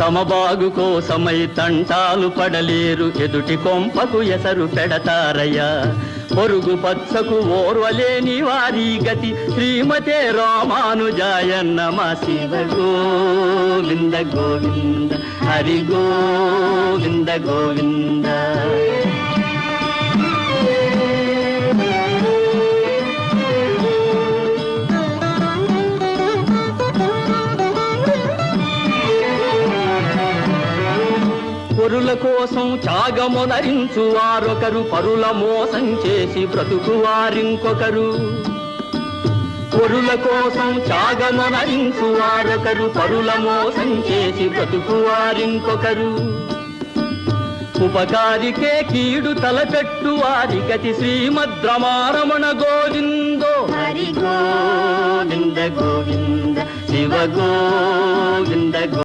తమ బాగు కోసమై తంటాలు పడలేరు. ఎదుటి కొంపకు ఎసరు పెడతారయ్యా. పొరుగు పచ్చకు ఓర్వలేని వారి గతి. శ్రీమతే రామానుజాయన్న మా శివ గోవింద గోవింద. హరి గోవింద గోవింద. పొరుల కోసం త్యాగమునరించు వారొకరు పరుల మోసం చేసి బ్రతుకు వారింకొకరు పొరుల కోసం త్యాగమునరించు వారొకరు పరుల మోసం చేసి బ్రతుకు వారింకొకరు ఉపకారికే కీడు తలపెట్టు వారి గతి శ్రీమద్రమారమణ గోవిందో. హరి గోవింద గోవింద శివ గోవింద గో